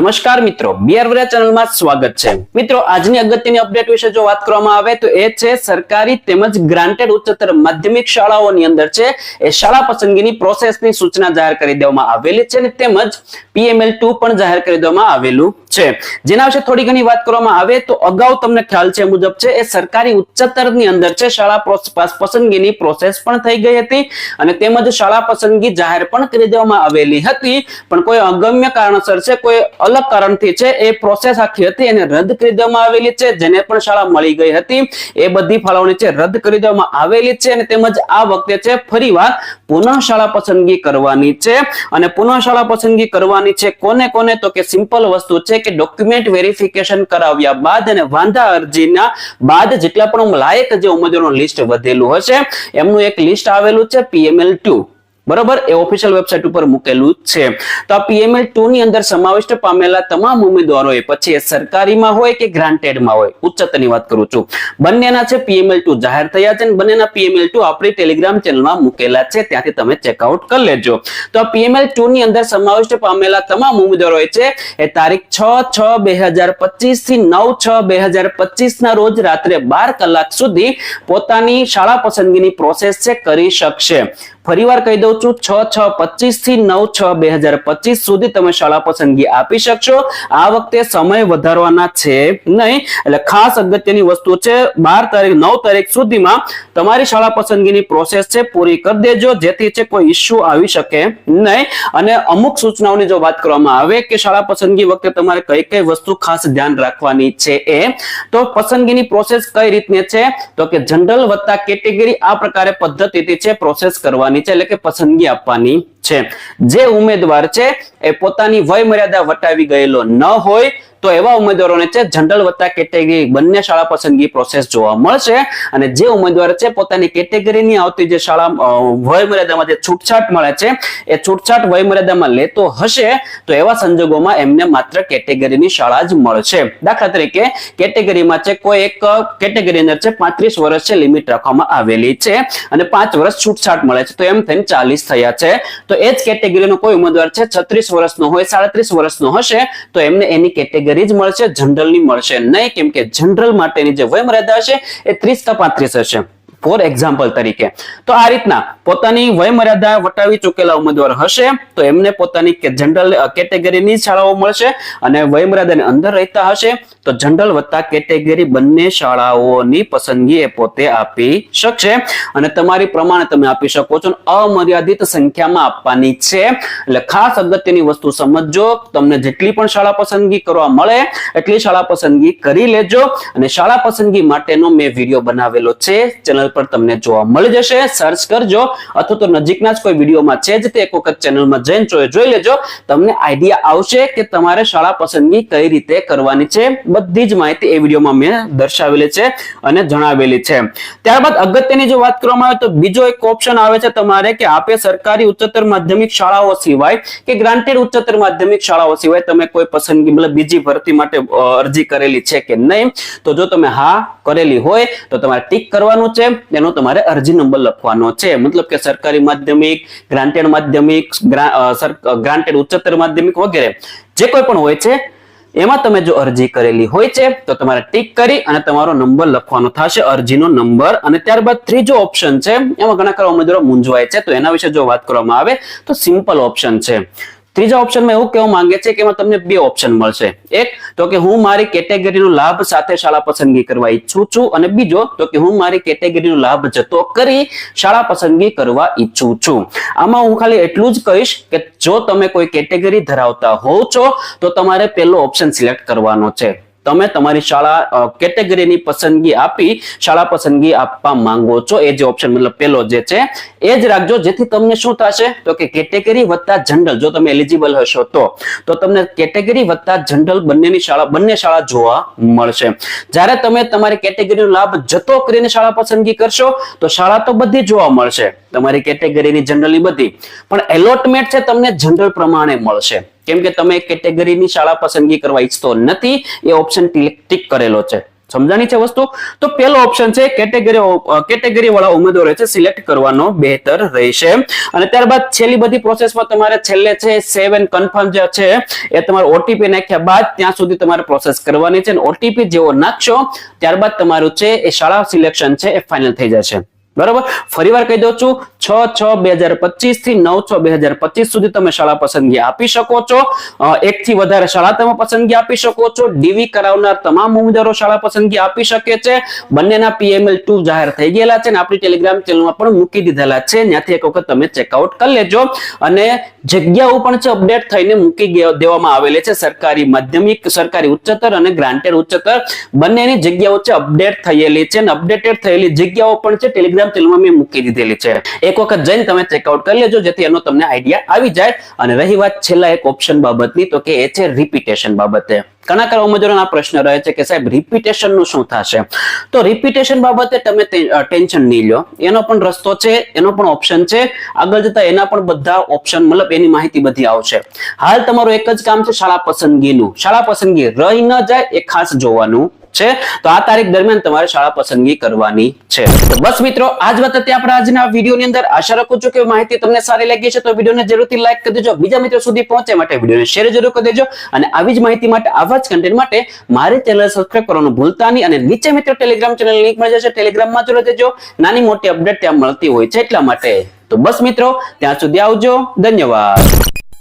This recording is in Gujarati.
નમસ્કાર મિત્રો, બિયરવરા ચેનલમાં સ્વાગત છે. મિત્રો, આજની અગત્યની અપડેટ વિશે જો વાત કરવામાં આવે તો એ છે સરકારી તેમજ ગ્રાન્ટેડ ઉચ્ચતર માધ્યમિક શાળાઓની અંદર છે, એ શાળા પસંદગીની પ્રોસેસની સૂચના જાહેર કરી દેવામાં આવેલી છે અને તેમજ પીએમએલ ટુ પણ જાહેર કરી દેવામાં આવેલું છે. જેના વિશે થોડી ઘણી વાત કરવામાં આવે તો અગાઉ તમને ખ્યાલ છે મુજબ છે, એ સરકારી ઉચ્ચતરની અંદર છે, શાળા પસંદગીની પ્રોસેસ પણ થઈ ગઈ હતી અને તેમજ શાળા પસંદગી જાહેર પણ કરી દેવામાં આવેલી હતી. પણ કોઈ અગમ્ય કારણસર છે, કોઈ અલગ કારણથી છે, એ પ્રોસેસ આખી હતી, એને રદ કરી દેવામાં આવેલી છે, જેને પણ શાળા મળી ગઈ હતી. એ બધી ફાળવણી છે, રદ કરી દેવામાં આવેલી છે અને તેમજ આ વખતે છે ફરીવાર પુનઃ શાળા પસંદગી કરવાની છે. અને પુનઃ શાળા પસંદગી કરવાની છે કોને કોને? તો કે સિમ્પલ વસ્તુ છે કે ડોક્યુમેન્ટ વેરિફિકેશન કરાવ્યા બાદ અને વાંધા અરજીના બાદ જેટલા પણ લાયક જે ઉમેદવારોનું લિસ્ટ વધેલું હશે, એમનું એક લિસ્ટ આવેલું છે પીએમએલ ટુ બરોબર? એ ઓફિશિયલ વેબસાઇટ ઉપર મૂકેલું છે. તો આ પીએમએલ ટુ ની અંદર સમાવિષ્ટ પામેલા તમામ ઉમેદવારોએ, પછી એ સરકારીમાં હોય કે ગ્રાન્ટેડમાં હોય? ઉચ્ચતની વાત કરું છું. બંનેના છે પીએમએલ ટુ જાહેર થયા છે બંનેના પીએમએલ ટુ આપણી ટેલિગ્રામ ચેનલમાં મૂકેલા છે. ત્યાંથી તમે ચેકઆઉટ કરી લેજો. તો આ પીએમએલ ટુ ની અંદર સમાવિષ્ટ પામેલા તમામ ઉમેદવારોએ છે, એ તારીખ છ છ બે હજાર પચીસથી નવ છ બે હજાર પચીસ ના રોજ રાત્રે બાર કલાક સુધી પોતાની શાળા પસંદગીની પ્રોસેસ છે, કરી શકશે. ફરીવાર કહી દઉં છું, છ છ, પચીસથી નવ, છ, બે હજાર પચીસ સુધી તમે શાળા પસંદગી આપી શકશો. આ વખતે સમય વધારવાના છે નહીં. એટલે ખાસ અગત્યની વસ્તુ છે, બાર તારીખ, નવ તારીખ સુધીમાં તમારી શાળા પસંદગીની પ્રોસેસ છે, પૂરી કરી દેજો. જેથી છે કોઈ ઇસ્યુ આવી શકે નહીં. અને અમુક સૂચનાઓની જો વાત કરવામાં આવે કે શાળા પસંદગી વખતે તમારે કઈ કઈ વસ્તુ ખાસ ધ્યાન રાખવાની છે એ, તો પસંદગીની પ્રોસેસ કઈ રીતની છે? તો કે જનરલ વત્તા કેટેગરી આ પ્રકારે પદ્ધતિથી છે પ્રોસેસ કરવાની છે એટલે કે પસંદગી આપવાની. છે. જે ઉમેદવાર છે એ પોતાની વય મર્યાદા વટાવી ગયેલો ન હોય તો એવા ઉમેદવારોને છે જનરલ વત્તા કેટેગરી બંને શાળા પસંદગી પ્રોસેસ જોવા મળશે. અને જે ઉમેદવાર છે પોતાની કેટેગરીની આવતી જે શાળા અ, વય મર્યાદામાં જે છૂટછાટ મળે છે એ છૂટછાટ વય મર્યાદામાં લેતો હશે તો એવા સંજોગોમાં એમને માત્ર કેટેગરીની શાળા જ મળશે. દાખલા તરીકે કેટેગરીમાં છે કોઈ એક કેટેગરી અંદર છે પાંત્રીસ વર્ષ છે લિમિટ રાખવામાં આવેલી છે. અને પાંચ વર્ષ છૂટછાટ મળે છે તો એમ થઈને ચાલીસ થયા છે. તો એ જ કેટેગરીનો કોઈ ઉમેદવાર છે, છત્રીસ વર્ષનો હોય, સાડત્રીસ વર્ષનો હશે, તો એમને એની કેટેગરી જ મળશે, જનરલની મળશે નહીં, કેમ કે જનરલ માટેની જે વય મર્યાદા હશે, એ ત્રીસ કે પાંત્રીસ હશે. ફોર એક્ઝામ્પલ તરીકે. તો આ રીતના પોતાની વયમર્યાદા વટાવી ચૂકેલા ઉમેદવાર હશે, તો એમને પોતાની જનરલ કેટેગરીની શાળાઓ મળશે અને વયમર્યાદાની અંદર રહેતા હશે, તો જનરલ વત્તા કેટેગરી બંને શાળાઓની પસંદગી એ પોતે આપી શકશે. અને તમારી પ્રમાણે તમે આપી શકો છો અમર્યાદિત સંખ્યામાં આપવાની છે. એટલે ખાસ અગત્યની વસ્તુ સમજજો, તમને જેટલી પણ શાળા પસંદગી કરવા મળે, એટલી શાળા પસંદગી કરી લેજો. અને શાળા પસંદગી માટેનો મેં વીડિયો બનાવેલો છે. ચેનલ પર તમને જોવા મળી જશે. સર્ચ કરજો અથવા તો નજીકના જ કોઈ વિડીયોમાં છે જ તે એક વખત ચેનલમાં જઈને જોઈ લેજો. તમને આઈડિયા આવશે કે તમારે શાળા પસંદગી કઈ રીતે કરવાની છે. બધી જ માહિતી એ વિડીયોમાં મેં દર્શાવેલી છે અને જણાવેલી છે. ત્યારબાદ અગત્યની જો વાત કરવામાં આવે તો બીજો એક ઓપ્શન આવે છે તમારે કે આપે સરકારી ઉચ્ચતર માધ્યમિક શાળાઓ સિવાય કે ગ્રાન્ટેડ ઉચ્ચતર માધ્યમિક શાળાઓ સિવાય તમે કોઈ પસંદગી મતલબ બીજી ભરતી માટે અરજી કરેલી છે કે નહીં? તો જો તમે હા કરેલી હોય તો તમારે ટીક કરવાનું છે. એનો તમારે અરજી નંબર લખવાનો છે. મતલબ કે સરકારી માધ્યમિક, ગ્રાન્ટેડ માધ્યમિક ગ્રાન્ટેડ ઉચ્ચતર માધ્યમિક વગેરે જે કોઈ પણ હોય છે, એમાં તમે જો અરજી કરેલી હોય છે, તો તમારે ટીક કરી અને તમારો નંબર લખવાનો થશે, અરજીનો નંબર. અને ત્યારબાદ ત્રીજો ઓપ્શન છે, એમાં ઘણા ખરા ઉમેદવારો મૂંઝવાય છે, તો એના વિશે જો વાત કરવામાં આવે, તો સિમ્પલ ઓપ્શન છે. ત્રીજા ઓપ્શનમાં એવું કહેવા માંગે છે કે એમાં તમને બે ઓપ્શન મળશે. એક, તો કે હું મારી કેટેગરીનો લાભ સાથે શાળા પસંદગી કરવા ઈચ્છું છું અને બીજો, તો કે હું મારી કેટેગરીનો લાભ જતો કરી શાળા પસંદગી કરવા ઈચ્છું છું. આમાં હું ખાલી એટલું જ કહીશ કે જો તમે કોઈ કેટેગરી ધરાવતા હોવ છો, તો તમારે પહેલો ઓપ્શન સિલેક્ટ કરવાનો છે. તમે તમારી શાળા કેટેગરીની પસંદગી આપી શાળા પસંદગી આપવા માંગો છો. એ જે ઓપ્શન મતલબ પેલો જે છે, એ જ રાખજો. જેથી તમને શું થશે? તો કે કેટેગરી વત્તા જનરલ, જો તમે એલિજિબલ હશો તો. તો તમને કેટેગરી વત્તા જનરલ બંનેની શાળા, બંને શાળા જોવા મળશે. જ્યારે તમે તમારી કેટેગરીનો લાભ જતો કરીને શાળા પસંદગી કરશો, તો શાળા તો બધી જોવા મળશે. તમારી કેટેગરીની જનરલની બધી. પણ એલોટમેન્ટ છે, તમને જનરલ પ્રમાણે મળશે. કેમ કે તમે કેટેગરીની શાળા પસંદગી કરવા ઈચ્છતો નથી, એ ઓપ્શન ટીક કરેલો છે. સમજાણી છે વસ્તુ? તો પહેલો ઓપ્શન છે, કેટેગરી કેટેગરી વાળા ઉમેદવારો છે સિલેક્ટ કરવાનો બહેતર રહેશે. અને ત્યારબાદ છેલ્લી બધી પ્રોસેસમાં તમારે છેલ્લે છે સેવન કન્ફર્મ જે છે, એ તમારે ઓટીપી નાખ્યા બાદ ત્યાં સુધી તમારે પ્રોસેસ કરવાની છે. અને ઓટીપી જેવો નાખશો, ત્યારબાદ તમારું છે, એ શાળા સિલેક્શન છે, એ ફાઇનલ થઈ જશે. બરોબર? ફરીવાર કહી દઉં છું, છ છ બે હજાર પચીસથી નવ છ બે હજાર પચીસ સુધી તમે શાળા પસંદગી આપી શકો છો. એક થી વધારે શાળા તમે પસંદગી આપી શકો છો. ડીવી કરાવનાર તમામ ઉમેદવારો શાળા પસંદગી આપી શકે છે. બંનેના પીએમએલ ટુ જાહેર થઈ ગયેલા છે આપણી ટેલિગ્રામ ચેનલમાં પણ મૂકી દીધેલા છે. ત્યાંથી એક વખત તમે ચેકઆઉટ કરી લેજો. અને જગ્યાઓ પણ છે અપડેટ થઈને મૂકી દેવામાં આવેલી છે. સરકારી માધ્યમિક, સરકારી ઉચ્ચતર અને ગ્રાન્ટેડ ઉચ્ચતર. બંનેની જગ્યાઓ છે અપડેટ થયેલી છે. અને અપડેટેડ થયેલી જગ્યાઓ પણ છે ટેલિગ્રામ ચેનલમાં મેં મૂકી દીધેલી છે. એક વખત જઈને તમે ચેકઆઉટ કરી લેજો, જેથી એનો તમને આઈડિયા આવી જાય. અને રહી વાત છેલ્લા એક ઓપ્શન બાબતની, તો કે એ છે રિપીટેશન બાબતે. ઘણા ઉમેદવારોના પ્રશ્ન રહે છે કે સાહેબ રિપીટેશન શું થશે? તો રિપીટેશન બાબતે તમે ટેન્શન નહીં લો. એનો પણ રસ્તો છે, એનો પણ ઓપ્શન છે. આગળ જતા એના પણ બધા ઓપ્શન મતલબ એની માહિતી બધી આવશે. હાલ તમારું એક જ કામ છે શાળા પસંદગીનું. શાળા પસંદગી રહી ન જાય, એ ખાસ જોવાનું. છે. તો આ તારીખ દરમિયાન તમારે શાળા પસંદગી કરવાની છે. તો બસ મિત્રો, આજ વાત આપણે આજના વિડીયોની અંદર આશા રાખું છું કે માહિતી તમને સારી લાગી છે તો વિડીયોને જરૂરથી લાઈક કરી દેજો. બીજા મિત્રો સુધી પહોંચે માટે વિડીયોને શેર જરૂર કરી દેજો. અને આવી જ માહિતી માટે, આવા જ કન્ટેન્ટ માટે મારી ચેનલ સબસ્ક્રાઈબ કરવાનું ભૂલતા નહીં. અને નીચે મિત્રો ટેલિગ્રામ ચેનલ લિંક મળી જશે. ટેલિગ્રામમાં જોડે દેજો. નાની મોટી અપડેટ ત્યાં મળતી હોય છે એટલા માટે. તો બસ મિત્રો, ત્યાં સુધી આવજો. ધન્યવાદ.